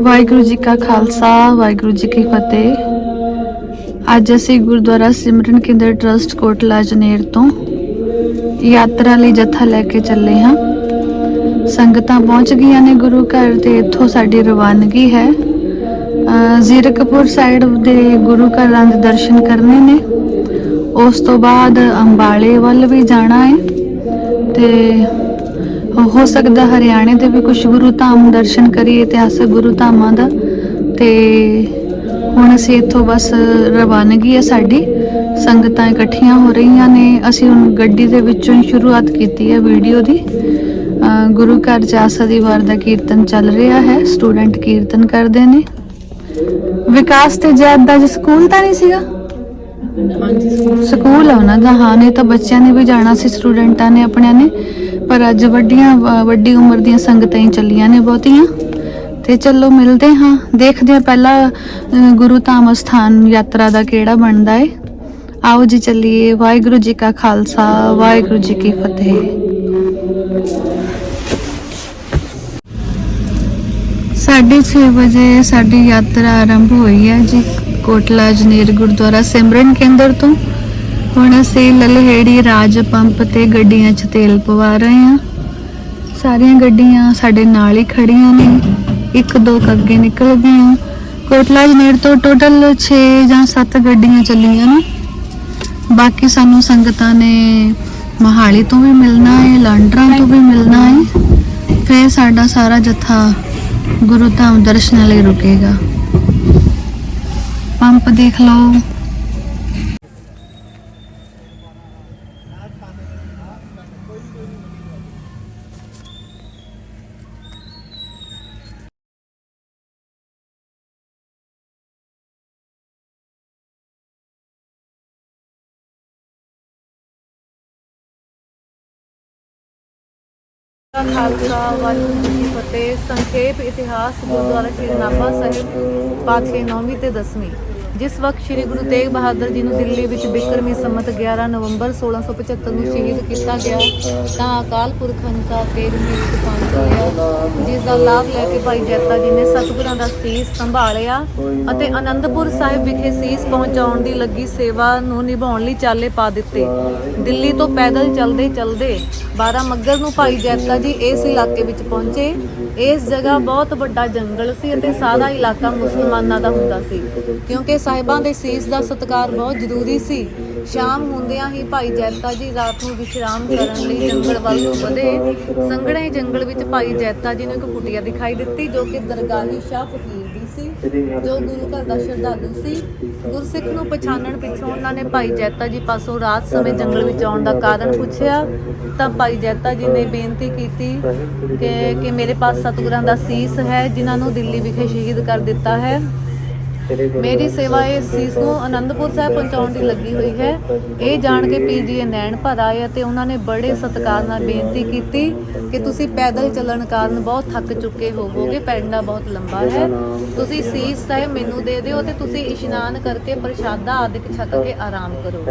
ਵਾਹਿਗੁਰੂ ਜੀ ਕਾ ਖਾਲਸਾ, ਵਾਹਿਗੁਰੂ ਜੀ ਕੀ ਫਤਿਹ। ਅੱਜ ਅਸੀਂ ਗੁਰਦੁਆਰਾ ਸਿਮਰਨ ਕੇਂਦਰ ਟਰਸਟ ਕੋਟਲਾ ਜਨੇਰ ਤੋਂ ਯਾਤਰਾ ਲਈ ਜਥਾ ਲੈ ਕੇ ਚੱਲੇ ਹਾਂ। ਸੰਗਤਾਂ ਪਹੁੰਚ ਗਈਆਂ ਨੇ ਗੁਰੂ ਘਰ ਤੇ, ਇੱਥੋਂ ਸਾਡੀ ਰਵਾਨਗੀ ਹੈ। ਜ਼ੀਰਕਪੁਰ ਸਾਈਡ ਦੇ ਗੁਰੂ ਘਰਾਂ ਦੇ ਦਰਸ਼ਨ ਕਰਨੇ ਨੇ। ਉਸ ਤੋਂ ਬਾਅਦ ਅੰਬਾਲੇ ਵੱਲ ਵੀ ਜਾਣਾ ਹੈ ਤੇ ਹੋ ਸਕਦਾ ਹਰਿਆਣੇ ਦੇ ਵੀ ਕੁਝ ਗੁਰੂ ਧਾਮ ਦਰਸ਼ਨ ਕਰੀਏ, ਇਤਿਹਾਸਕ ਗੁਰੂ ਧਾਮਾਂ ਦਾ। ਤੇ ਹੁਣ ਅਸੀਂ ਇੱਥੋਂ ਬਸ ਰਵਾਨਗੀ ਹੈ ਸਾਡੀ। ਸੰਗਤਾਂ ਇਕੱਠੀਆਂ ਹੋ ਰਹੀਆਂ ਨੇ। ਅਸੀਂ ਹੁਣ ਗੱਡੀ ਦੇ ਵਿੱਚੋਂ ਹੀ ਸ਼ੁਰੂਆਤ ਕੀਤੀ ਹੈ ਵੀਡੀਓ ਦੀ। ਗੁਰੂ ਘਰ ਚ ਦੀ ਵਾਰ ਦਾ ਕੀਰਤਨ ਚੱਲ ਰਿਹਾ ਹੈ। ਸਟੂਡੈਂਟ ਕੀਰਤਨ ਕਰਦੇ ਨੇ। ਵਿਕਾਸ ਤੇ ਜੈਦ ਦਾ ਅੱਜ ਸਕੂਲ ਤਾਂ ਨਹੀਂ ਸੀਗਾ? ਸਕੂਲ ਆ ਉਹਨਾਂ ਦਾ। ਹਾਂ, ਨਹੀਂ ਤਾਂ ਬੱਚਿਆਂ ਨੇ ਵੀ ਜਾਣਾ ਸੀ, ਸਟੂਡੈਂਟਾਂ ਨੇ ਆਪਣਿਆਂ ਨੇ। ਪਰ ਅੱਜ ਵੱਡੀਆਂ ਵੱਡੀ ਉਮਰ ਦੀਆਂ ਸੰਗਤਾਂ ਹੀ ਚੱਲੀਆਂ ਨੇ ਬਹੁਤੀਆਂ। ਤੇ ਚਲੋ ਮਿਲਦੇ ਹਾਂ। ਦੇਖਦੇ ਹਾਂ ਪਹਿਲਾਂ ਗੁਰੂ ਧਾਮ ਸਥਾਨ ਯਾਤਰਾ ਦਾ ਕਿਹੜਾ ਬਣਦਾ ਏ। ਆਓ ਜੀ ਚੱਲੀਏ। ਵਾਹਿਗੁਰੂ ਜੀ ਕਾ ਖਾਲਸਾ, ਵਾਹਿਗੁਰੂ ਜੀ ਕੀ ਫਤਿਹ। 6:30 ਵਜੇ ਸਾਡੀ ਯਾਤਰਾ ਆਰੰਭ ਹੋਈ ਹੈ ਜੀ। ਕੋਟਲਾ ਜਨੇਰ ਗੁਰਦੁਆਰਾ ਸਿਮਰਨ ਕੇਂਦਰ ਤੋਂ ਹੁਣ ਅਸੀਂ ਲਲਹੇੜੀ ਰਾਜ ਪੰਪ ਤੇ ਗੱਡੀਆਂ 'ਚ ਤੇਲ ਪਵਾ ਰਹੇ ਹਾਂ ਸਾਰੀਆਂ ਗੱਡੀਆਂ ਸਾਡੇ ਨਾਲ ਹੀ ਖੜੀਆਂ ਨੇ ਇੱਕ ਦੋ ਕੁ ਅੱਗੇ ਨਿਕਲ ਗਈਆਂ ਕੋਟਲਾ ਜਨੇਰ ਤੋਂ ਟੋਟਲ 6 ਜਾਂ 7 ਗੱਡੀਆਂ ਚੱਲੀਆਂ ਨੇ ਬਾਕੀ ਸਾਨੂੰ ਸੰਗਤਾਂ ਨੇ ਮਹਾਲੀ ਤੋਂ ਵੀ ਮਿਲਣਾ ਹੈ ਲਾਂਡਰਾਂ ਤੋਂ ਵੀ ਮਿਲਣਾ ਹੈ ਫਿਰ ਸਾਡਾ ਸਾਰਾ ਜਥਾ ਗੁਰੂ ਧਾਮ ਦਰਸ਼ਨਾਂ ਲਈ ਰੁਕੇਗਾ ਪੰਪ ਦੇਖ ਲਓ। ਖਾਲਸਾ ਵਾਹਿਗੁਰੂ ਜੀ ਫਤਿਹ। ਸੰਖੇਪ ਇਤਿਹਾਸ ਗੁਰਦੁਆਰਾ ਸ਼੍ਰੀ ਨਾਭਾ ਸਾਹਿਬ ਪਾਤਸ਼ਾਹੀ ਨੌਵੀਂ ਤੇ 10ਵੀਂ ਜਿਸ ਵਕਤ ਸ਼੍ਰੀ ਗੁਰੂ ਤੇਗ ਬਹਾਦਰ ਜੀ ਨੂੰ ਦਿੱਲੀ ਵਿੱਚ ਬਿਕਰਮੀ ਸੰਮਤ 11 ਨਵੰਬਰ 1675 ਨੂੰ ਸ਼ਹੀਦ ਕੀਤਾ ਗਿਆ, ਤਾਂ ਅਕਾਲ ਪੁਰਖ ਅਨੁਸਾਰ ਤੇਗ ਮੀਰ ਤੂਫਾਨ ਹੋਇਆ ਜਿਸ ਦਾ ਲਾਭ ਲੈ ਕੇ ਭਾਈ ਜੈਤਾ ਜੀ ਨੇ ਸਤਿਗੁਰਾਂ ਦਾ ਸੀਸ ਸੰਭਾਲਿਆ ਅਤੇ ਆਨੰਦਪੁਰ ਸਾਹਿਬ ਵਿਖੇ ਸੀਸ ਪਹੁੰਚਾਉਣ ਦੀ ਲੱਗੀ ਸੇਵਾ ਨੂੰ ਨਿਭਾਉਣ ਲਈ ਚਾਲੇ ਪਾ ਦਿੱਤੇ। ਦਿੱਲੀ ਤੋਂ ਪੈਦਲ ਚਲਦੇ ਚਲਦੇ 12 ਮੱਗਰ ਨੂੰ ਭਾਈ ਜੈਤਾ ਜੀ ਇਸ ਇਲਾਕੇ ਵਿੱਚ ਪਹੁੰਚੇ। ਇਸ ਜਗ੍ਹਾ ਬਹੁਤ ਵੱਡਾ ਜੰਗਲ ਸੀ ਅਤੇ ਸਾਰਾ ਇਲਾਕਾ ਮੁਸਲਮਾਨਾਂ ਦਾ ਹੁੰਦਾ ਸੀ, ਕਿਉਂਕਿ ਸਾਹਿਬਾਂ ਦੇ ਸੀਸ ਦਾ ਸਤਿਕਾਰ ਬਹੁਤ ਜ਼ਰੂਰੀ ਸੀ। ਸ਼ਾਮ ਹੁੰਦਿਆਂ ਹੀ ਭਾਈ ਜੈਤਾ ਜੀ ਰਾਤ ਨੂੰ ਵਿਸ਼ਰਾਮ ਕਰਨ ਲਈ ਜੰਗਲ ਵੱਲ ਵਧੇ। ਸੰਘਣੇ ਜੰਗਲ ਵਿੱਚ ਭਾਈ ਜੈਤਾ ਜੀ ਨੂੰ ਇੱਕ ਕੁਟੀਆ ਦਿਖਾਈ ਦਿੱਤੀ, ਜੋ ਕਿ ਦਰਗਾਹੀ ਸ਼ਾਹ ਫਕੀਰ ਦੀ ਸੀ, ਜੋ ਗੁਰੂ ਘਰ ਦਾ ਸ਼ਰਧਾਲੂ ਸੀ। ਗੁਰਸਿੱਖ ਨੂੰ ਪਛਾਣਨ ਪਿੱਛੋਂ ਉਹਨਾਂ ਨੇ ਭਾਈ ਜੈਤਾ ਜੀ ਪਾਸੋਂ ਰਾਤ ਸਮੇਂ ਜੰਗਲ ਵਿੱਚ ਆਉਣ ਦਾ ਕਾਰਨ ਪੁੱਛਿਆ। ਤਾਂ ਭਾਈ ਜੈਤਾ ਜੀ ਨੇ ਬੇਨਤੀ ਕੀਤੀ ਕਿ ਕਿ ਮੇਰੇ ਪਾਸ ਸਤਿਗੁਰਾਂ ਦਾ ਸੀਸ ਹੈ, ਜਿਨ੍ਹਾਂ ਨੂੰ ਦਿੱਲੀ ਵਿਖੇ ਸ਼ਹੀਦ ਕਰ ਦਿੱਤਾ ਹੈ। ਮੇਰੀ ਸੇਵਾ ਇਸ ਸੀਸ ਨੂੰ ਆਨੰਦਪੁਰ ਸਾਹਿਬ ਪਹੁੰਚਾਉਣ ਦੀ ਲੱਗੀ ਹੋਈ ਹੈ। ਇਹ ਜਾਣ ਕੇ ਦੇ ਨੈਣ ਭਰ ਆਏ ਅਤੇ ਉਹਨਾਂ ਨੇ ਬੜੇ ਸਤਿਕਾਰ ਨਾਲ ਬੇਨਤੀ ਕੀਤੀ ਕਿ ਤੁਸੀਂ ਪੈਦਲ ਚੱਲਣ ਕਾਰਨ ਬਹੁਤ ਥੱਕ ਚੁੱਕੇ ਹੋਵੋਗੇ ਪੈਂਡਾ ਬਹੁਤ ਲੰਬਾ ਹੈ। ਤੁਸੀਂ ਸੀਸ ਸਾਹਿਬ ਮੈਨੂੰ ਦੇ ਦਿਓ ਤੇ ਤੁਸੀਂ ਇਸ਼ਨਾਨ ਕਰਕੇ ਪ੍ਰਸ਼ਾਦਾ ਆਦਿਕ ਛਕ ਕੇ ਆਰਾਮ ਕਰੋ।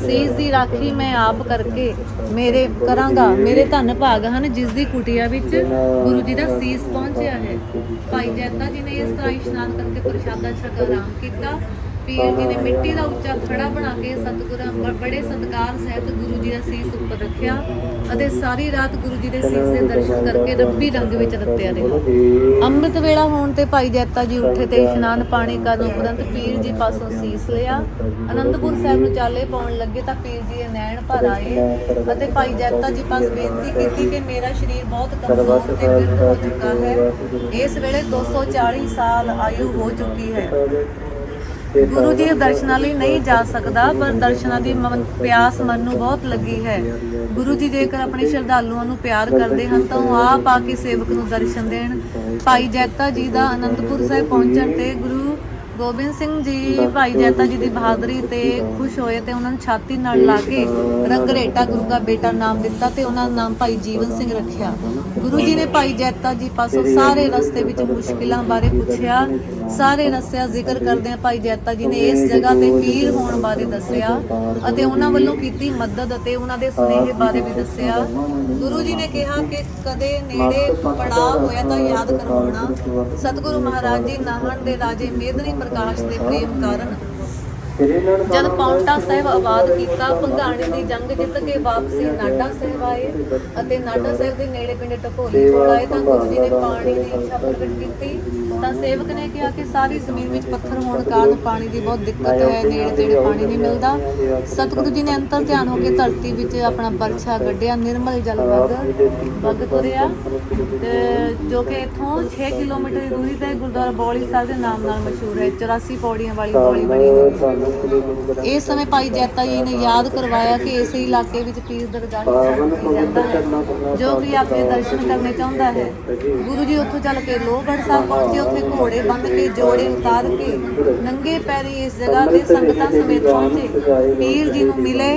ਸੀਸ ਦੀ ਰਾਖੀ ਮੈਂ ਆਪ ਕਰਕੇ ਮੇਰੇ ਕਰਾਂਗਾ। ਮੇਰੇ ਧੰਨ ਭਾਗ ਹਨ ਜਿਸ ਦੀ ਕੁਟੀਆ ਵਿੱਚ ਗੁਰੂ ਜੀ ਦਾ ਸੀਸ ਪਹੁੰਚਿਆ ਹੈ। ਭਾਈ ਜੈਤਾ ਜੀ ਨੇ ਇਸ ਤਰ੍ਹਾਂ ਇਸ਼ਨਾਨ ਕਰਕੇ ਪ੍ਰਸ਼ਾਦਾ ਛਕ ਆਰਾਮ ਕੀਤਾ। ਪੀਰ ਜੀ ਨੇ ਮਿੱਟੀ ਦਾ ਉੱਚਾ ਖੜਾ ਬਣਾ ਕੇ ਸਤਿਗੁਰਾਂ ਬੜੇ ਸਤਿਕਾਰ ਸਹਿਤ ਗੁਰੂ ਜੀ ਦਾ ਸੀਸ ਉੱਪਰ ਰੱਖਿਆ ਅਤੇ ਸਾਰੀ ਰਾਤ ਗੁਰੂ ਜੀ ਦੇ ਸੀਸ ਦੇ ਦਰਸ਼ਨ ਕਰਕੇ ਰੱਬੀ ਰੰਗ ਵਿੱਚ ਰਤਿਆ ਰਿਹਾ ਅੰਮ੍ਰਿਤ ਵੇਲਾ ਹੋਣ ਤੇ ਭਾਈ ਜੈਤਾ ਜੀ ਉੱਠੇ ਤੇ ਇਸ਼ਨਾਨ ਪਾਣੀ ਕਰਨ ਉਪਰੰਤ ਪੀਰ ਜੀ ਪਾਸੋਂ ਸੀਸ ਲਿਆ। ਅਨੰਦਪੁਰ ਸਾਹਿਬ ਨੂੰ ਚਾਲੇ ਪਾਉਣ ਲੱਗੇ ਤਾਂ ਪੀਰ ਜੀ ਦੇ ਨੈਣ ਭਰ ਆਏ ਅਤੇ ਭਾਈ ਜੈਤਾ ਜੀ ਪਾਸ ਬੇਨਤੀ ਕੀਤੀ ਕਿ ਮੇਰਾ ਸਰੀਰ ਬਹੁਤ ਕਮਜ਼ੋਰ ਤੇ ਬਿਰਧ ਹੋ ਚੁੱਕਾ ਹੈ। ਇਸ ਵੇਲੇ 240 ਸਾਲ ਆਯੂ ਹੋ ਚੁੱਕੀ ਹੈ। ਗੁਰੂ ਜੀ ਦਰਸ਼ਨਾਂ ਲਈ ਨਹੀਂ ਜਾ ਸਕਦਾ ਪਰ ਦਰਸ਼ਨਾਂ ਦੀ ਮਨ ਪਿਆਸ ਮਨ ਨੂੰ ਬਹੁਤ ਲੱਗੀ ਹੈ। ਗੁਰੂ ਜੀ ਜੇਕਰ ਆਪਣੇ ਸ਼ਰਧਾਲੂਆਂ ਨੂੰ ਪਿਆਰ ਕਰਦੇ ਹਨ ਤਾਂ ਉਹ ਆਪ ਆ ਕੇ ਸੇਵਕ ਨੂੰ ਦਰਸ਼ਨ ਦੇਣ। ਭਾਈ ਜੈਤਾ ਜੀ ਦਾ ਅਨੰਦਪੁਰ ਸਾਹਿਬ ਪਹੁੰਚਣ ਤੇ ਗੁਰੂ ਗੋਬਿੰਦ ਸਿੰਘ ਜੀ ਭਾਈ ਜੈਤਾ ਜੀ ਦੀ ਬਹਾਦਰੀ ਤੇ ਖੁਸ਼ ਹੋਏ ਤੇ ਉਹਨਾਂ ਨੂੰ ਛਾਤੀ ਨਾਲ ਲਾ ਕੇ ਰੰਗਰੇਟਾ ਗੁਰੂ ਦਾ ਬੇਟਾ ਨਾਮ ਦਿੱਤਾ ਤੇ ਉਹਨਾਂ ਦਾ ਨਾਮ ਭਾਈ ਜੀਵਨ ਸਿੰਘ ਰੱਖਿਆ। ਗੁਰੂ ਜੀ ਨੇ ਭਾਈ ਜੈਤਾ ਜੀ ਪਾਸੋਂ ਸਾਰੇ ਰਸਤੇ ਵਿੱਚ ਮੁਸ਼ਕਿਲਾਂ ਬਾਰੇ ਪੁੱਛਿਆ ਸਾਰੇ ਰਸਿਆ ਜ਼ਿਕਰ ਕਰਦੇ ਆ ਭਾਈ ਜੈਤਾ ਜੀ ਨੇ ਇਸ ਜਗ੍ਹਾ ਤੇ ਪੀਰ ਹੋਣ ਬਾਰੇ ਦੱਸਿਆ ਅਤੇ ਉਹਨਾਂ ਵੱਲੋਂ ਕੀਤੀ ਮਦਦ ਅਤੇ ਉਹਨਾਂ ਦੇ ਸੁਨੇਹੇ ਬਾਰੇ ਵੀ ਦੱਸਿਆ। ਗੁਰੂ ਜੀ ਨੇ ਕਿਹਾ ਕਿ ਕਦੇ ਨੇੜੇ ਪੜਾ ਹੋਇਆ ਤਾਂ ਯਾਦ ਕਰਵਾਉਣਾ। ਸਤਿਗੁਰੂ ਮਹਾਰਾਜ ਜੀ ਨਾਹਣ ਦੇ ਰਾਜੇ ਮੇਦਨੀ ਪ੍ਰਕਾਸ਼ ਦੇ ਪ੍ਰੇਮ ਕਾਰਨ। ਜਦ ਪੌਂਟਾ ਸਾਹਿਬ ਆਬਾਦ ਕੀਤਾ, ਭੰਗਾਣੀ ਦੀ ਜੰਗ ਜਿੱਤ ਕੇ ਵਾਪਸੀ ਨਾਡਾ ਸਾਹਿਬ ਆਏ ਅਤੇ ਨਾਡਾ ਸਾਹਿਬ ਦੇ ਨੇੜੇ ਪਿੰਡ ਟਕੋਲੀ ਕੋਲ ਆਏ ਤਾਂ ਗੁਰੂ ਜੀ ਨੇ ਪਾਣੀ ਦੀ ਇੱਛਾ ਪ੍ਰਗਟ ਕੀਤੀ। ਤਾਂ ਸੇਵਕ ਨੇ ਕਿਹਾ ਕਿ ਸਾਰੀ ਜ਼ਮੀਨ ਵਿੱਚ ਪੱਥਰ ਹੋਣ ਕਾਰਨ ਪਾਣੀ ਦੀ ਬਹੁਤ ਦਿੱਕਤ ਹੈ, ਨੇੜੇ ਤੇੜੇ ਪਾਣੀ ਨਹੀਂ ਮਿਲਦਾ। ਸਤਿਗੁਰੂ ਜੀ ਨੇ ਅੰਤਰ ਧਿਆਨ ਹੋ ਕੇ ਧਰਤੀ ਵਿੱਚ ਆਪਣਾ ਬਰਛਾ ਗੱਡਿਆ ਨਿਰਮਲ ਜਲ ਵਗ ਵਗ ਤੁਰਿਆ। ਤੇ ਜੋ ਕਿ ਇਥੋਂ 6 ਕਿਲੋਮੀਟਰ ਦੀ ਦੂਰੀ ਤੇ ਗੁਰਦੁਆਰਾ ਬੌਲੀ ਸਾਹਿਬ ਦੇ ਨਾਮ ਨਾਲ ਮਸ਼ਹੂਰ ਹੈ 84 ਪੌੜੀਆਂ ਵਾਲੀ ਬੌਲੀ ਬਣੀ ਇਸ ਸਮੇਂ ਭਾਈ ਜੈਤਾ ਜੀ ਨੇ ਯਾਦ ਕਰਵਾਇਆ ਕਿ ਇਸੇ ਇਲਾਕੇ ਵਿੱਚ ਪੀਰ ਦਰਗਾਹ ਜਾਂਦਾ ਹੈ, ਜੋ ਕਿ ਆਪਣੇ ਦਰਸ਼ਨ ਕਰਨੇ ਚਾਹੁੰਦਾ ਹੈ। ਗੁਰੂ ਜੀ ਉੱਥੋਂ ਚੱਲ ਕੇ ਲੋਹਗੜ੍ਹ ਸਾਹਿਬ ਪਹੁੰਚੇ ਉੱਥੇ ਘੋੜੇ ਬੰਨ੍ਹ ਕੇ, ਜੋੜੇ ਉਤਾਰ ਕੇ ਨੰਗੇ ਪੈਰੀ ਇਸ ਜਗ੍ਹਾ ਤੇ ਸੰਗਤਾਂ ਸਮੇਤ ਪਹੁੰਚੇ। ਪੀਰ ਜੀ ਨੂੰ ਮਿਲੇ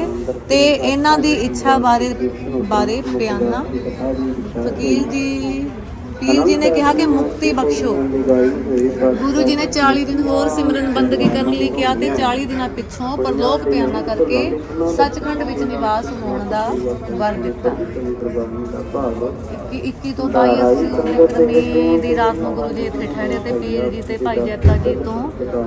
ਤੇ ਇਹਨਾਂ ਦੀ ਇੱਛਾ ਬਾਰੇ ਬਾਰੇ ਬਿਆਨਾ। ਫਕੀਰ ਜੀ ਪੀਰ ਜੀ ਨੇ ਕਿਹਾ ਕਿ ਮੁਕਤੀ ਬਖਸ਼ੋ। ਗੁਰੂ ਜੀ ਨੇ 40 ਦਿਨ ਹੋਰ ਸਿਮਰਨ ਬੰਦਗੀ ਕਰਨ ਲਈ ਕਿਹਾ ਤੇ 40 ਦਿਨਾਂ ਪਿੱਛੋਂ ਪਰਲੋਕ ਪਿਆਨਾ ਕਰਕੇ ਸੱਚਖੰਡ ਵਿੱਚ ਨਿਵਾਸ ਹੋਣ ਦਾ ਵਰ ਦਿੱਤਾ। 21 ਤੋਂ 22 ਅਸੀ ਦੀ ਰਾਤ ਨੂੰ ਗੁਰੂ ਜੀ ਇੱਥੇ ਠਹਿਰੇ ਤੇ ਪੀਰ ਜੀ ਤੇ ਭਾਈ ਜੈਤਾ ਜੀ ਤੋਂ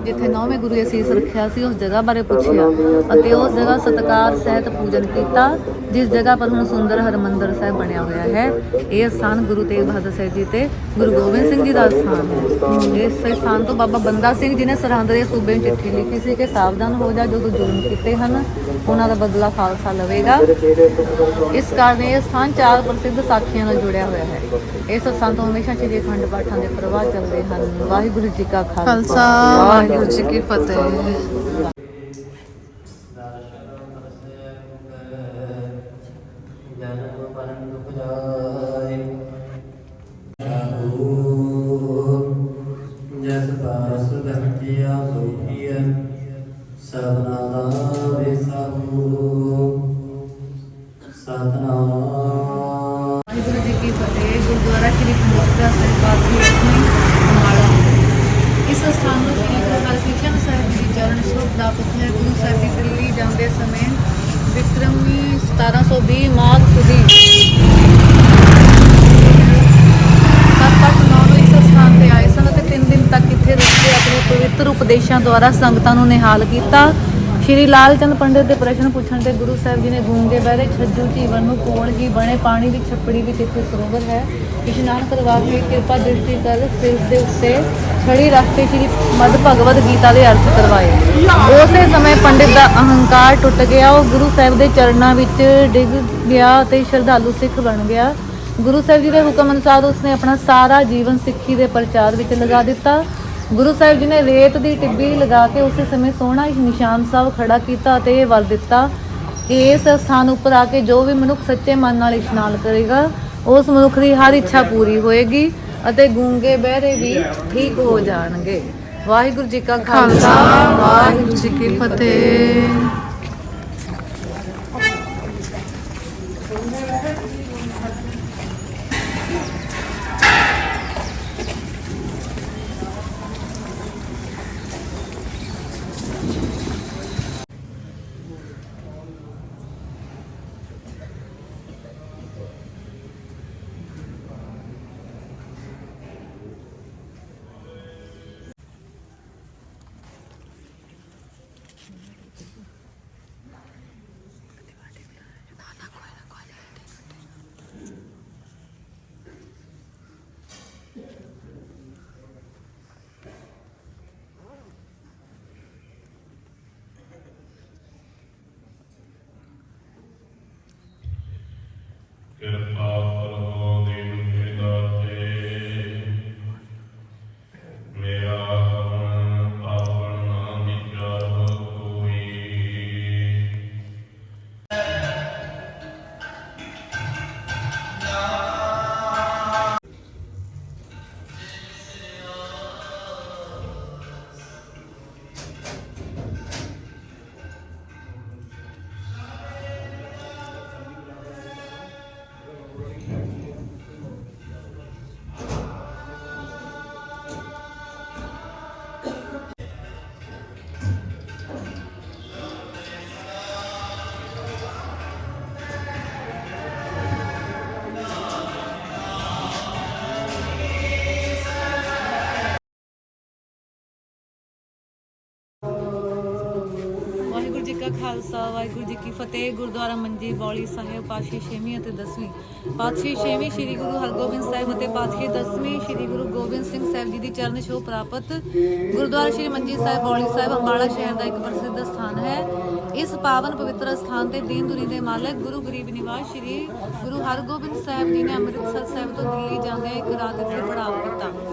ਜਿੱਥੇ ਨੌਵੇਂ ਗੁਰੂ ਅਸੀਸ ਰੱਖਿਆ ਸੀ, ਉਸ ਜਗ੍ਹਾ ਬਾਰੇ ਪੁੱਛਿਆ ਅਤੇ ਉਸ ਜਗ੍ਹਾ ਸਤਕਾਰ, ਸਹਿਤ ਪੂਜਨ ਕੀਤਾ, ਜਿਸ ਜਗ੍ਹਾ ਪਰ ਹੁਣ ਸੁੰਦਰ ਹਰਮੰਦਰ ਸਾਹਿਬ ਬਣਿਆ ਹੋਇਆ ਹੈ। ਇਹ ਸਥਾਨ ਗੁਰੂ ਤੇਗ ਬਹਾਦਰ ਸਾਹਿਬ ਜੀ ਤੇ ਗੁਰੂ ਗੋਬਿੰਦ ਸਿੰਘ ਜੀ ਦਾ ਸਥਾਨ ਹੈ। ਇਸ ਸਥਾਨ ਤੋਂ ਬਾਬਾ ਬੰਦਾ ਸਿੰਘ ਜੀ ਨੇ ਸਰਹੰਦ ਦੇ ਸੂਬੇ ਨੂੰ ਚਿੱਠੀ ਲਿਖੀ ਸੀ ਕਿ ਸਾਵਧਾਨ ਹੋ ਜਾ, ਜਦੋਂ ਜ਼ੁਲਮ ਕੀਤੇ ਹਨ, ਉਹਨਾਂ ਦਾ ਬਦਲਾ ਖਾਲਸਾ ਲਵੇਗਾ। ਇਸ ਕਾਰਨ ਇਹ ਸਥਾਨ ਚਾਰ ਪ੍ਰਸਿੱਧ ਸਾਖੀਆਂ ਨਾਲ ਜੁੜਿਆ ਹੋਇਆ ਹੈ। ਇਸ ਸਥਾਨ ਤੋਂ ਹਮੇਸ਼ਾ ਸ਼੍ਰੀ ਅਖੰਡ ਪਾਠਾਂ ਦੇ ਪ੍ਰਵਾਹ ਚੱਲਦੇ ਹਨ। ਵਾਹਿਗੁਰੂ ਜੀ ਕਾ ਖਾਲਸਾ। ਵਾਹਿਗੁਰੂ ਜੀ ਕੀ ਫਤਿਹ। ਉਪਦੇਸ਼ਾਂ ਦੁਆਰਾ ਸੰਗਤਾਂ ਨੂੰ ਨਿਹਾਲ ਕੀਤਾ। ਸ਼੍ਰੀ ਲਾਲ ਚੰਦ ਪੰਡਿਤ ਦੇ ਪ੍ਰਸ਼ਨ ਪੁੱਛਣ ਤੇ ਗੁਰੂ ਸਾਹਿਬ ਜੀ ਨੇ ਗੂੰਗੇ ਬਹਿਰੇ ਛੱਜੂ ਜੀਵਨ ਨੂੰ ਕੋਲ ਹੀ ਬਣੇ? ਪਾਣੀ ਦੀ ਛੱਪੜੀ ਵਿੱਚ ਇੱਥੇ ਸਰੋਵਰ ਹੈ। ਇਸ਼ਨਾਨ ਕਰਵਾ ਕੇ ਕਿਰਪਾ ਦ੍ਰਿਸ਼ਟੀ ਕਰ ਸਿਰ ਦੇ ਉੱਤੇ ਛੜੀ ਰੱਖ ਕੇ ਸ਼੍ਰੀ ਮਦ ਭਗਵਦ ਗੀਤਾ ਦੇ ਅਰਥ ਕਰਵਾਏ। ਉਸੇ ਸਮੇਂ ਪੰਡਿਤ ਦਾ ਅਹੰਕਾਰ ਟੁੱਟ ਗਿਆ। ਉਹ ਗੁਰੂ ਸਾਹਿਬ ਦੇ ਚਰਨਾਂ ਵਿੱਚ ਡਿੱਗ ਗਿਆ ਤੇ ਸ਼ਰਧਾਲੂ ਸਿੱਖ ਬਣ ਗਿਆ। ਗੁਰੂ ਸਾਹਿਬ ਜੀ ਦੇ ਹੁਕਮ ਅਨੁਸਾਰ ਉਸਨੇ ਆਪਣਾ ਸਾਰਾ ਜੀਵਨ ਸਿੱਖੀ ਦੇ ਪ੍ਰਚਾਰ ਵਿੱਚ ਲਗਾ ਦਿੱਤਾ। ਗੁਰੂ ਸਾਹਿਬ ਜੀ ਨੇ ਰੇਤ ਦੀ ਟਿੱਬੀ ਲਗਾ ਕੇ ਉਸੇ ਸਮੇਂ ਸੋਹਣਾ ਨਿਸ਼ਾਨ ਸਾਹਿਬ ਖੜਾ ਕੀਤਾ ਅਤੇ ਵਰ ਦਿੱਤਾ ਕਿ ਇਸ ਸਥਾਨ ਉੱਪਰ ਆ ਕੇ ਜੋ ਵੀ ਮਨੁੱਖ ਸੱਚੇ ਮਨ ਨਾਲ ਇਸ਼ਨਾਨ ਕਰੇਗਾ, ਉਸ ਮਨੁੱਖ ਦੀ ਹਰ ਇੱਛਾ ਪੂਰੀ ਹੋਏਗੀ ਅਤੇ ਗੂੰਗੇ ਬਹਿਰੇ ਵੀ ਠੀਕ ਹੋ ਜਾਣਗੇ। ਵਾਹਿਗੁਰੂ ਜੀ ਕਾ ਖਾਲਸਾ, ਵਾਹਿਗੁਰੂ ਜੀ ਕੀ ਫਤਿਹ। ਖਾਲਸਾ, ਵਾਹਿਗੁਰੂ ਜੀ ਕੀ ਫਤਿਹ। ਗੁਰਦੁਆਰਾ ਮੰਜੀ, ਬੌਲੀ ਸਾਹਿਬ, ਪਾਤਸ਼ਾਹੀ ਛੇਵੀਂ ਅਤੇ ਦਸਵੀਂ। ਪਾਤਸ਼ਾਹੀ ਛੇਵੀਂ ਸ੍ਰੀ ਗੁਰੂ ਹਰਗੋਬਿੰਦ ਸਾਹਿਬ ਅਤੇ ਪਾਤਸ਼ਾਹੀ ਦਸਵੀਂ ਸ੍ਰੀ ਗੁਰੂ ਗੋਬਿੰਦ ਸਿੰਘ ਸਾਹਿਬ ਜੀ ਦੀ ਚਰਨ ਛੋਹ ਪ੍ਰਾਪਤ। ਗੁਰਦੁਆਰਾ ਸ੍ਰੀ ਮੰਜੀ ਸਾਹਿਬ, ਬੌਲੀ ਸਾਹਿਬ, ਅੰਬਾਲਾ ਸ਼ਹਿਰ ਦਾ ਇੱਕ ਪ੍ਰਸਿੱਧ ਸਥਾਨ ਹੈ। ਇਸ ਪਾਵਨ ਪਵਿੱਤਰ ਸਥਾਨ ਤੇ ਦੀਨ ਦੁਨੀ ਦੇ ਮਾਲਕ ਗੁਰੂ ਗਰੀਬ ਨਿਵਾਸ ਸ੍ਰੀ ਗੁਰੂ ਹਰਗੋਬਿੰਦ ਸਾਹਿਬ ਜੀ ਨੇ ਅੰਮ੍ਰਿਤਸਰ ਸਾਹਿਬ ਤੋਂ ਦਿੱਲੀ ਜਾਂਦਿਆਂ ਇੱਕ ਰਾਤ ਇੱਥੇ ਪੜਾਅ ਕੀਤਾ।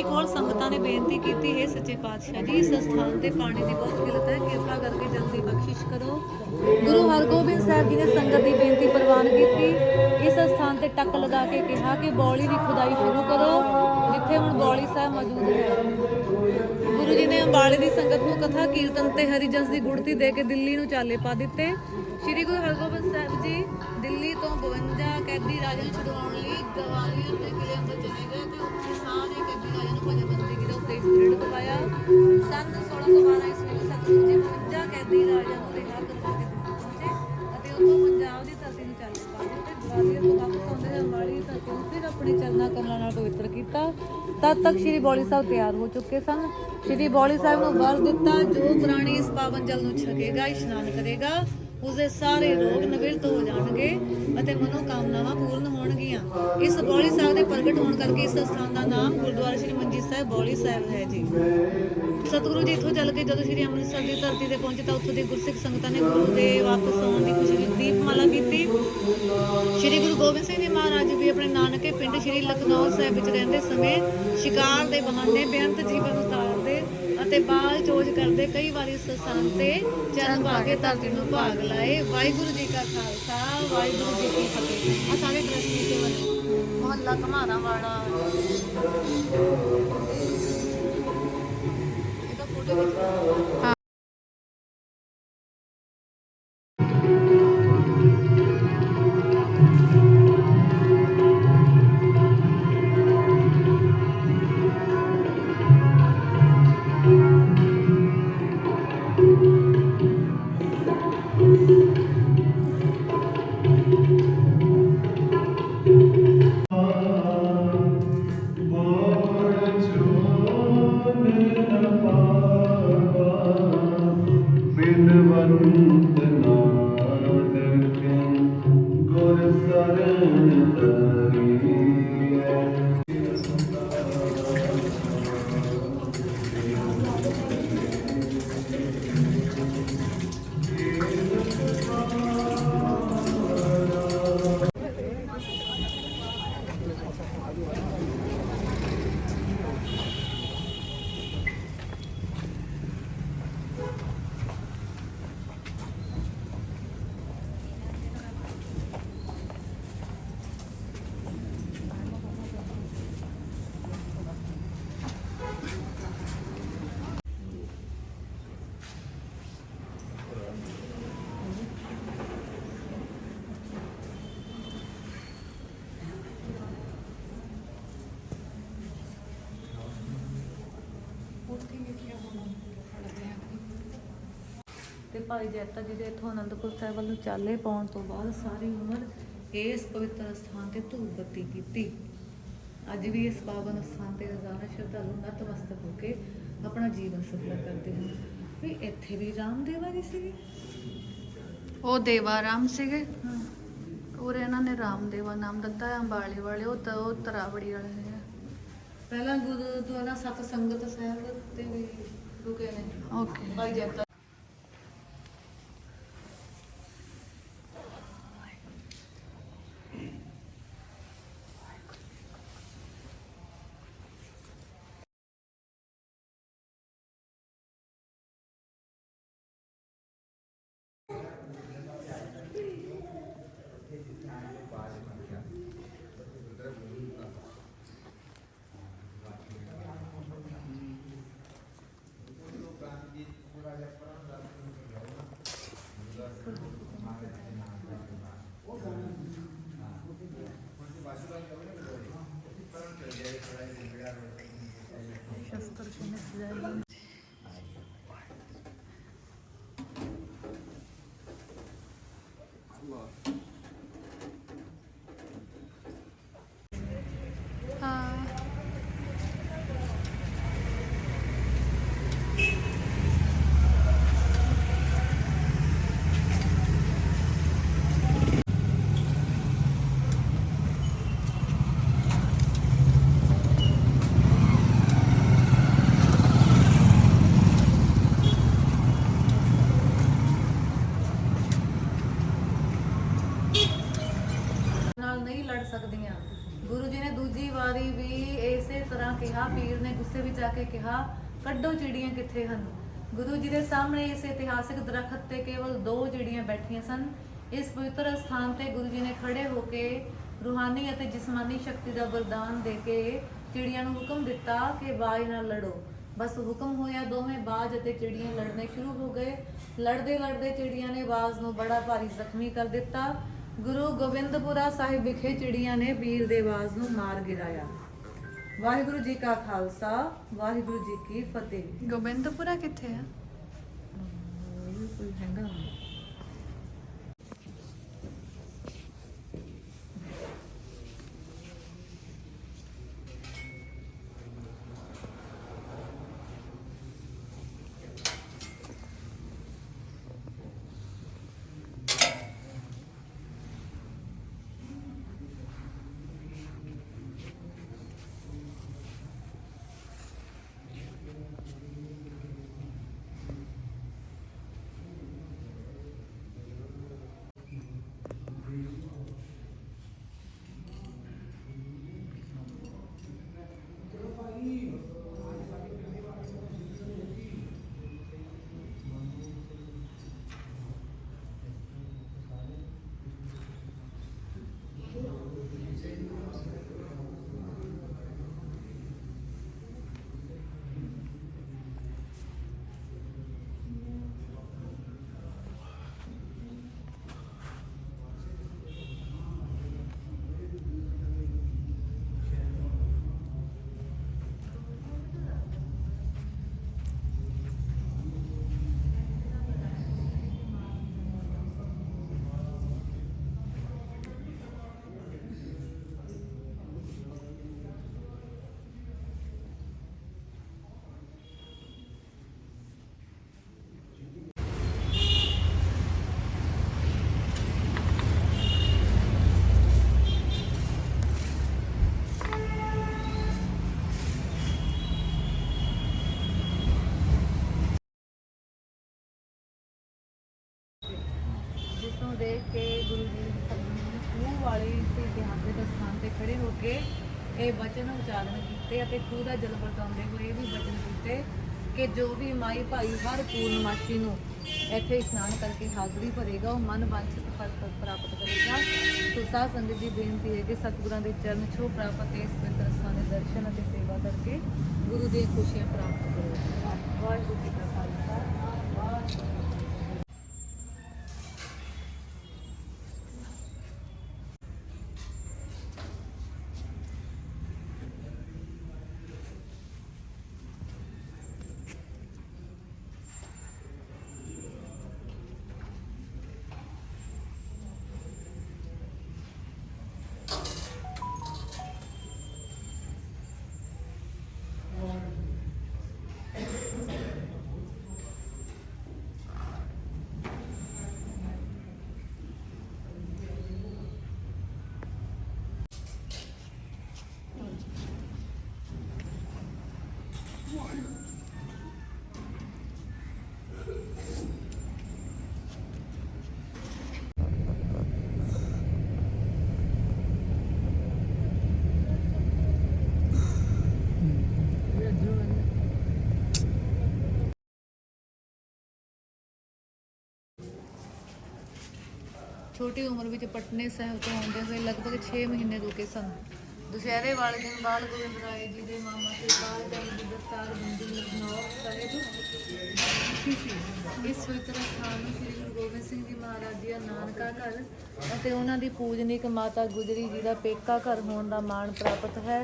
ਜੀ ਕੋਲ ਸੰਗਤਾਂ ਨੇ ਬੇਨਤੀ ਕੀਤੀ, ਹੈ ਸੱਚੇ ਪਾਤਸ਼ਾਹ ਜੀ, ਇਸ ਸਥਾਨ ਤੇ ਪਾਣੀ ਦੀ ਬਹੁਤ ਕਿਲਤ ਹੈ, ਕਿਰਪਾ ਕਰਕੇ ਜਲਦੀ ਬਖਸ਼ਿਸ਼ ਕਰੋ। ਗੁਰੂ ਹਰਗੋਬਿੰਦ ਸਾਹਿਬ ਜੀ ਨੇ ਸੰਗਤ ਦੀ ਬੇਨਤੀ ਪ੍ਰਵਾਨ ਕੀਤੀ। ਇਸ ਸਥਾਨ ਤੇ ਟੱਕ ਲਗਾ ਕੇ ਕਿਹਾ ਕਿ ਬੌਲੀ ਦੀ ਖੁਦਾਈ ਸ਼ੁਰੂ ਕਰੋ, ਜਿੱਥੇ ਹੁਣ ਬੌਲੀ ਸਾਹਿਬ ਮੌਜੂਦ ਹੈ। ਗੁਰੂ ਜੀ ਨੇ ਅੰਬਾਲੇ ਦੀ ਸੰਗਤ ਨੂੰ ਕਥਾ, ਕੀਰਤਨ ਤੇ ਹਰੀ ਜਸ ਦੀ ਗੁੜਤੀ ਦੇ ਕੇ ਦਿੱਲੀ ਨੂੰ ਚਾਲੇ ਪਾ ਦਿੱਤੇ। ਸ੍ਰੀ ਗੁਰੂ ਹਰਗੋਬਿੰਦ ਸਾਹਿਬ ਜੀ, ਦਿੱਲੀ ਤੋਂ 52 ਕੈਦੀ ਰਾਜਿਆਂ ਨੂੰ ਛੁਡਵਾਉਣ ਲਈ ਗਵਾਲੀਅਰ ਦੇ ਕਿਲੇ ਭਜਨਬੰਦੀ ਕੀਤਾ ਉੱਤੇ ਸੰਨ 1612 ਈਸਵੀ ਨੂੰ ਸਤਿਗੁਰੂ ਜੀ 52 ਕੈਦੀ ਰਾਜਿਆਂ ਨੂੰ ਰਿਹਾ ਕਰਵਾ ਕੇ ਪਹੁੰਚੇ। ਅਤੇ ਉੱਥੋਂ ਪੰਜਾਬ ਦੀ ਧਰਤੀ ਨੂੰ ਚਾਲੇ ਪਾ ਦਿੱਤੇ ਗਵਾਲੀਅਰ ਤੋਂ ਵਾਪਸ ਆਉਂਦੇ ਹੋਏ ਅੰਬਾਲੇ ਧਰਤੀ ਨੂੰ ਫਿਰ ਆਪਣੇ ਚਰਨਾ ਕਮਲਾਂ ਨਾਲ ਪਵਿੱਤਰ ਕੀਤਾ। ਤਦ ਤੱਕ ਸ੍ਰੀ ਬੌਲੀ ਸਾਹਿਬ ਤਿਆਰ ਹੋ ਚੁੱਕੇ ਸਨ। ਸ੍ਰੀ ਬੋਲੀ ਸਾਹਿਬ ਨੂੰ ਵਰ ਦਿੱਤਾ, ਜੋ ਪ੍ਰਾਣੀ ਇਸ ਪਾਵਨ ਜਲ ਨੂੰ ਛਕੇਗਾ, ਇਸ਼ਨਾਨ ਕਰੇਗਾ। ਉਸਦੇ ਸਾਰੇ ਰੋਗ ਨਿਵਰਤ ਹੋ ਜਾਣਗੇ ਅਤੇ ਮਨੋ ਕਾਮਨਾਵਾਂ ਪੂਰਨ ਹੋਣਗੀਆਂ। ਇਸ ਬੌਲੀ ਸਾਹਿਬ ਦੇ ਪ੍ਰਗਟ ਹੋਣ ਕਰਕੇ ਇਸ ਸਥਾਨ ਦਾ ਨਾਮ ਗੁਰਦੁਆਰਾ ਸ੍ਰੀ ਮੰਜੀ ਸਾਹਿਬ ਬੌਲੀ ਸਾਹਿਬ ਹੈ ਜੀ। ਸਤਿਗੁਰੂ ਜੀ ਇੱਥੋਂ ਚੱਲ ਕੇ ਜਦੋਂ ਸ੍ਰੀ ਅੰਮ੍ਰਿਤਸਰ ਦੀ ਧਰਤੀ ਤੇ ਪਹੁੰਚੇ ਤਾਂ ਉੱਥੋਂ ਦੀ ਗੁਰਸਿੱਖ ਸੰਗਤਾਂ ਨੇ ਗੁਰੂ ਦੇ ਵਾਪਸ ਆਉਣ ਦੀ ਖੁਸ਼ੀ ਵਿੱਚ ਦੀਪਮਾਲਾ ਕੀਤੀ। ਸ੍ਰੀ ਗੁਰੂ ਗੋਬਿੰਦ ਸਿੰਘ ਜੀ ਮਹਾਰਾਜ ਵੀ ਆਪਣੇ ਨਾਨਕੇ ਪਿੰਡ ਸ੍ਰੀ ਲਖਨਊ ਸਾਹਿਬ ਵਿੱਚ ਰਹਿੰਦੇ ਸਮੇਂ ਸ਼ਿਕਾਰ ਦੇ ਬਹਾਨੇ ਬੇਅੰਤ ਜੀਵਨ ਉਤਾਰਦੇ ਅਤੇ ਬਾਲ ਚੋਜ ਕਰਦੇ ਕਈ ਵਾਰੀ ਸਥਾਨ ਤੇ ਚਰਨ ਪਾ ਕੇ ਧਰਤੀ ਨੂੰ ਭਾਗ ਲਾਏ। ਵਾਹਿਗੁਰੂ ਜੀ ਕਾ ਖਾਲਸਾ ਵਾਹਿਗੁਰੂ ਜੀ ਕੀ ਫਤਿਹ। ਆ ਸਾਰੇ ਟਰਸਟੀ ਸੇਵਨ ਮੁਹੱਲਾ ਘਮਾਰਾ ਵਾਲਾ ਤੇ ਭਾਈ ਜੈਤਾ ਜੀ ਦੇ ਇਥੋਂ ਅਨੰਦਪੁਰ ਸਾਹਿਬ ਵੱਲ ਨੂੰ ਚਾਲੇ ਪਾਉਣ ਤੋਂ ਬਾਅਦ ਸਾਰੀ ਉਮਰ ਇਸ ਪਵਿੱਤਰ ਸਥਾਨ ਤੇ ਧੂਪ ਬੱਤੀ ਕੀਤੀ। ਅੱਜ ਵੀ ਇਸ ਪਾਵਨ ਸਥਾਨ ਤੇ ਹਜ਼ਾਰਾਂ ਸ਼ਰਧਾਲੂ ਨਤਮਸਤਕ ਹੋ ਕੇ ਆਪਣਾ ਜੀਵਨ ਸਫਲ ਕਰਦੇ ਹਨ। ਵੀ ਇੱਥੇ ਵੀ ਰਾਮਦੇਵਾ ਜੀ ਸੀਗੇ? ਉਹ ਦੇਵਾਰਾਮ ਸੀਗੇ। ਹਾਂ। ਔਰ ਇਹਨਾਂ ਨੇ ਰਾਮਦੇਵਾ ਨਾਮ ਦਿੱਤਾ ਹੈ ਅੰਬਾਲੇ ਵਾਲੇ ਉਹ ਤਾਂ ਉਹ ਤਰਾਵੜੀ ਵਾਲੇ ਪਹਿਲਾਂ ਗੁਰਦੁਆਰਾ ਸਤ ਸੰਗਤ ਸਾਹਿਬ ਤੇ ਵੀ ਰੁਕੇ ਨੇ ਓਕੇ ਭਾਈ ਜੈਤਾ ਸ਼ਸਤਰ ਕਿਨੇ ਸਜਾਏ ਹਾਂ ਸਕਦੀਆਂ ਗੁਰੂ ਜੀ ਨੇ ਦੂਜੀ ਵਾਰੀ ਵੀ ਇਸੇ ਤਰ੍ਹਾਂ ਕਿਹਾ ਪੀਰ ਜਾ ਕੇ ਕਿਹਾ, ਕੱਢੋ ਚਿੜੀਆਂ ਕਿੱਥੇ ਹਨ? ਗੁਰੂ ਜੀ ਦੇ ਸਾਹਮਣੇ ਇਸ ਇਤਿਹਾਸਿਕ ਦਰਖਤ ਤੇ ਕੇਵਲ ਦੋ ਚਿੜੀਆਂ ਬੈਠੀਆਂ ਸਨ। ਇਸ ਪਵਿੱਤਰ ਸਥਾਨ ਤੇ ਗੁਰੂ ਜੀ ਨੇ ਖੜੇ ਹੋ ਕੇ ਰੂਹਾਨੀ ਅਤੇ ਜਿਸਮਾਨੀ ਸ਼ਕਤੀ ਦਾ ਵਰਦਾਨ ਦੇ ਕੇ ਚਿੜੀਆਂ ਨੂੰ ਹੁਕਮ ਦਿੱਤਾ ਕਿ ਬਾਜ ਨਾਲ ਲੜੋ। ਬਸ ਹੁਕਮ ਹੋਇਆ, ਦੋਵੇਂ ਬਾਜ ਅਤੇ ਚਿੜੀਆਂ ਲੜਨੇ ਸ਼ੁਰੂ ਹੋ ਗਏ। ਲੜਦੇ ਲੜਦੇ ਚਿੜੀਆਂ ਨੇ ਬਾਜ਼ ਨੂੰ ਬੜਾ ਭਾਰੀ ਜ਼ਖਮੀ ਕਰ ਦਿੱਤਾ। ਗੁਰੂ ਗੋਬਿੰਦਪੁਰਾ ਸਾਹਿਬ ਵਿਖੇ ਚਿੜੀਆਂ ਨੇ ਵੀਰ ਦੇ ਬਾਜ਼ ਨੂੰ ਮਾਰ ਗਿਰਾਇਆ। ਵਾਹਿਗੁਰੂ ਜੀ ਕਾ ਖਾਲਸਾ ਵਾਹਿਗੁਰੂ ਜੀ ਕੀ ਫਤਿਹ। ਗੋਬਿੰਦਪੁਰਾ ਕਿੱਥੇ ਆ? ਕੋਈ ਹੈਗਾ ਜਿਸ ਨੂੰ ਦੇਖ ਕੇ ਗੁਰੂ ਜੀ ਖੂਹ ਵਾਲੇ ਇਸ ਇਤਿਹਾਸਿਕ ਸਥਾਨ ਤੇ ਖੜੇ ਹੋ ਕੇ ਇਹ ਬਚਨ ਉਚਾਰਨ ਕੀਤੇ ਅਤੇ ਖੂਹ ਦਾ ਜਲ ਵਰਤਾਉਂਦੇ ਹੋਏ ਇਹ ਵੀ ਬਚਨ ਕੀਤੇ ਕਿ ਜੋ ਵੀ ਮਾਈ ਭਾਈ ਹਰ ਪੂਰਨਮਾਸ਼ੀ ਨੂੰ ਇੱਥੇ ਇਸ਼ਨਾਨ ਕਰਕੇ ਹਾਜ਼ਰੀ ਭਰੇਗਾ, ਉਹ ਮਨ ਵਾਂਛਿਤ ਫਲ ਪ੍ਰਾਪਤ ਕਰੇਗਾ। ਸੋ ਸਾਧ ਸੰਗਤ ਜੀ ਬੇਨਤੀ ਹੈ ਕਿ ਸਤਿਗੁਰਾਂ ਦੇ ਚਰਨ ਛੋਹ ਪ੍ਰਾਪਤ ਇਸ ਪਵਿੱਤਰ ਸਥਾਨ ਦੇ ਦਰਸ਼ਨ ਅਤੇ ਸੇਵਾ ਕਰਕੇ ਗੁਰੂ ਦੀਆਂ ਖੁਸ਼ੀਆਂ ਪ੍ਰਾਪਤ ਕਰੋ। ਵਾਹਿਗੁਰੂ ਜੀ ਕਾ ਖਾਲਸਾ। ਵਾਹਿਗੁਰੂ ਛੋਟੀ ਉਮਰ ਵਿੱਚ ਪਟਨੇ ਸਾਹਿਬ ਤੋਂ ਆਉਂਦੇ ਹੋਏ ਲਗਭਗ 6 ਮਹੀਨੇ ਰੁਕੇ ਸਨ। ਦੁਸ਼ਹਿਰੇ ਵਾਲੇ ਦਿਨ ਬਾਲ ਗੋਬਿੰਦ ਰਾਏ ਜੀ ਦੇ ਮਾਮਾ ਸਰਕਾਰ ਦਾ ਜੀ ਦਸਤਾਰ ਬੰਦੀ ਲਖਨਊ ਸਾਹਿਬ ਸੀ। ਇਸ ਪਵਿੱਤਰ ਸਥਾਨ ਨੂੰ ਸ੍ਰੀ ਗੁਰੂ ਗੋਬਿੰਦ ਸਿੰਘ ਜੀ ਮਹਾਰਾਜ ਜੀ ਦਾ ਨਾਨਕਾ ਘਰ ਅਤੇ ਉਹਨਾਂ ਦੀ ਪੂਜਨੀਕ ਮਾਤਾ ਗੁਜਰੀ ਜੀ ਦਾ ਪੇਕਾ ਘਰ ਹੋਣ ਦਾ ਮਾਣ ਪ੍ਰਾਪਤ ਹੈ।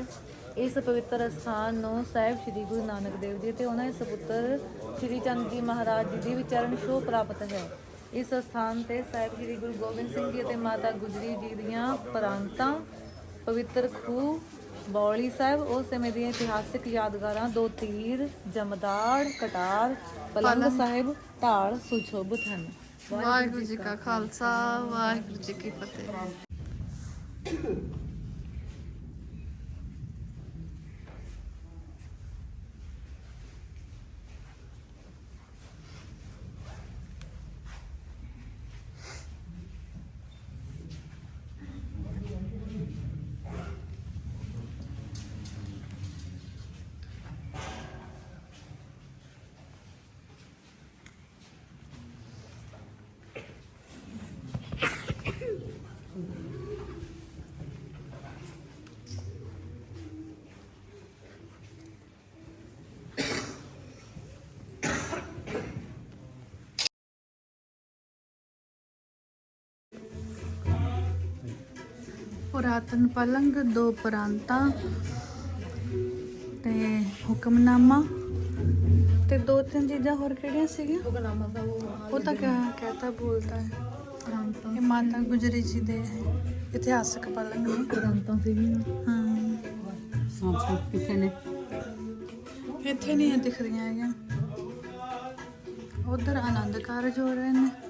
ਇਸ ਪਵਿੱਤਰ ਸਥਾਨ ਨੂੰ ਸਾਹਿਬ ਸ੍ਰੀ ਗੁਰੂ ਨਾਨਕ ਦੇਵ ਜੀ ਤੇ ਉਹਨਾਂ ਦੇ ਸੁਪੁੱਤਰ ਸ੍ਰੀ ਚੰਦ ਜੀ ਮਹਾਰਾਜ ਜੀ ਦੀ ਵਿਚਰਨ ਸ਼ੋਅ ਪ੍ਰਾਪਤ ਹੈ। ਇਸ ਸਥਾਨ ਤੇ ਸਾਹਿਬ ਸ੍ਰੀ ਗੁਰੂ ਗੋਬਿੰਦ ਸਿੰਘ ਜੀ ਅਤੇ ਮਾਤਾ ਗੁਜਰੀ ਜੀ ਦੀਆਂ ਪ੍ਰਾਂਤਾਂ ਪਵਿੱਤਰ ਖੂਹ ਬੌਲੀ ਸਾਹਿਬ ਉਸ ਸਮੇਂ ਦੀਆਂ ਇਤਿਹਾਸਿਕ ਯਾਦਗਾਰਾਂ ਦੋ ਤੀਰ ਜਮਦਾੜ ਕਟਾਰ ਪਲੰਗ। ਸਾਹਿਬ ਢਾਲ ਸੁਸ਼ੋਭਿਤ ਹਨ। ਵਾਹਿਗੁਰੂ ਜੀ ਕਾ ਖਾਲਸਾ ਵਾਹਿਗੁਰੂ ਜੀ ਕੀ ਫਤਿਹ। ਪੁਰਾਤਨ ਪਲੰਗ ਦੋ ਪ੍ਰਾਂਤਾਂ ਤੇ ਹੁਕਮਨਾਮਾ ਤੇ ਦੋ ਤਿੰਨ ਚੀਜ਼ਾਂ ਹੋਰ ਕਿਹੜੀਆਂ ਸੀਗੀਆਂ? ਹੁਕਮਨਾਮਾ ਦਾ ਉਹ ਤਾਂ ਕਿਆ ਕਹਤਾ ਬੋਲਤਾ ਹੈ। ਪ੍ਰਾਂਤਾਂ ਇਹ ਮਾਤਾ ਗੁਜਰੀ ਜੀ ਦੇ ਇਤਿਹਾਸਕ ਪਲੰਗ ਨੇ। ਪ੍ਰਾਂਤਾਂ ਸੀਗੀਆਂ। ਹਾਂ। ਸਾਂਪ ਕਿੱਥੇ ਨੇ? ਇੱਥੇ ਨਹੀਂ ਇਹ ਦਿਖਦੀਆਂ ਹੈਗੀਆਂ। ਉਧਰ ਆਨੰਦ ਕਾਰਜ ਹੋ ਰਹੇ ਨੇ।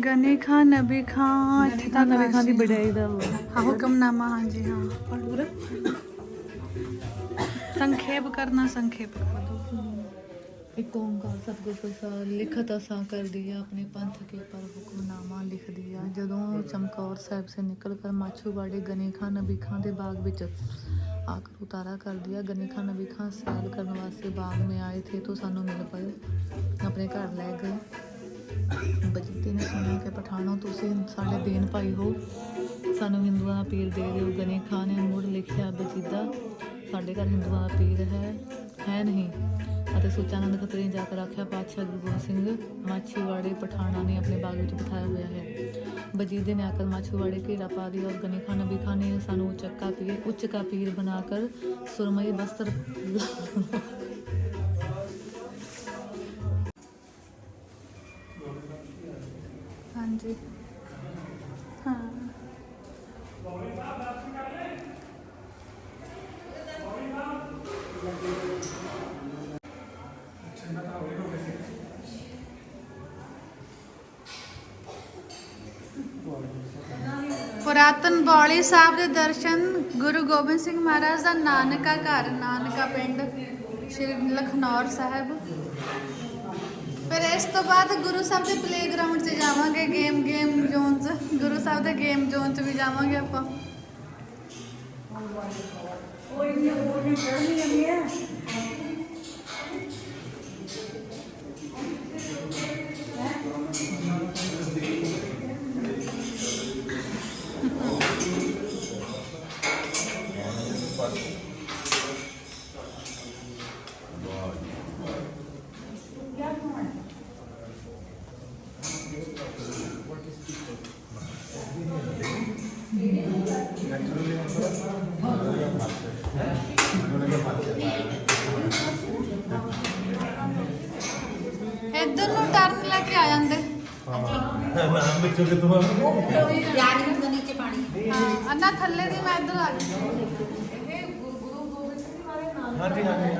ਗਨੇ ਖਾਨ ਨਬੀ ਖਾਨ ਇੱਥੇ ਤਾਂ ਨਬੀ ਖਾਨ ਦੀ ਬੜਾਈ ਦਾ ਹਾਂ ਹੁਕਮਨਾਮਾ ਹਾਂਜੀ ਹਾਂ। ਪੜੂਰ ਸੰਖੇਪ ਕਰਨਾ ਸੰਖੇਪ ਕਰ ਦੋ ਇੱਕ ਓੰਕਾਰ ਸਤਿਗੁਰ ਪ੍ਰਸਾਦ ਲਿਖਤ ਅਸਾਂ ਕਰ ਦਿਆ ਆਪਣੇ ਪੰਥ ਕੇ ਪਰ ਹੁਕਮਨਾਮਾ ਲਿਖ ਦਿਆ ਜਦੋਂ ਚਮਕੌਰ ਸਾਹਿਬ ਸੇ ਨਿਕਲ ਕਰ ਮਾਛੂਵਾੜੇ ਗਨੇ ਖਾਨ ਨਬੀ ਖਾਨ ਦੇ ਬਾਗ ਵਿੱਚ ਆਕਰ ਉਤਾਰਾ ਕਰ ਦਿਆ ਗਨੀ ਖਾਨ ਨਬੀ ਖਾਨ ਸੈਰ ਕਰਨ ਵਾਸਤੇ ਬਾਗ ਮੇ ਆਏ ਥੇ ਤੋ ਸਾਨੂੰ ਮਿਲ ਪਏ। ਆਪਣੇ ਘਰ ਲੈ ਗਏ। ਬਜਤੀ ਨੇ ਸੁਣਿਆ ਕਿ ਪਠਾਣੋ ਤੁਸੀਂ ਸਾਡੇ ਦੇਨ ਭਾਈ ਹੋ। ਸਾਨੂੰ ਹਿੰਦੂਆਂ ਦਾ ਪੀਰ ਦੇ ਦਿਓ, ਗਨੇ ਖਾਨ ਨੇ ਮੁੜ ਲਿਖਿਆ ਬਜੀਦਾ ਸਾਡੇ ਘਰ ਹਿੰਦੂਆਂ ਦਾ ਪੀਰ ਹੈ ਹੈ ਨਹੀਂ। ਅਤੇ ਸੁਚਾਨੰਦ ਖਤਰੇ ਜਾ ਕੇ ਆਖਿਆ ਪਾਤਸ਼ਾਹ ਗੁਰੂ ਗੋਬਿੰਦ ਸਿੰਘ। ਮਾਛੀਵਾੜੇ ਪਠਾਣਾ ਨੇ ਆਪਣੇ ਬਾਗ ਵਿੱਚ ਬਿਠਾਇਆ ਹੋਇਆ ਹੈ। ਬਜੀਦੇ ਨੇ ਆਕਰ ਮਾਛੀਵਾੜੇ ਘੇਰਾ ਪਾ ਦਿਆ ਔਰ ਗਨੀ ਖਾਨ ਨਬੀ ਖਾਨ ਸਾਨੂੰ ਚੱਕਾ ਪੀਰ, ਉੱਚ ਪੀਰ ਬਣਾ ਕਰ ਸੁਰਮਈ ਬਸਤਰ ਪੁਰਾਤਨ ਬੌਲੀ ਸਾਹਿਬ ਦੇ ਦਰਸ਼ਨ ਗੁਰੂ ਗੋਬਿੰਦ ਸਿੰਘ ਮਹਾਰਾਜ ਦਾ ਨਾਨਕਾ ਘਰ, ਨਾਨਕਾ ਪਿੰਡ, ਸ਼੍ਰੀ ਲਖਨੌਰ ਸਾਹਿਬ। ਫਿਰ ਇਸ ਤੋਂ ਬਾਅਦ ਗੁਰੂ ਸਾਹਿਬ ਦੇ ਪਲੇਗਰਾਉਂਡ 'ਚ ਜਾਵਾਂਗੇ ਗੇਮ ਗੇਮ ਜ਼ੋਨ 'ਚ ਗੁਰੂ ਸਾਹਿਬ ਦੇ ਗੇਮ ਜ਼ੋਨ 'ਚ ਵੀ ਜਾਵਾਂਗੇ ਆਪਾਂ। ਇੱਧਰ ਹਾਂ ਅੰਨਾ ਥੱਲੇ ਦੀ ਮੈਂ ਇੱਧਰ ਆ ਗਈ। ਹਾਂਜੀ ਹਾਂਜੀ।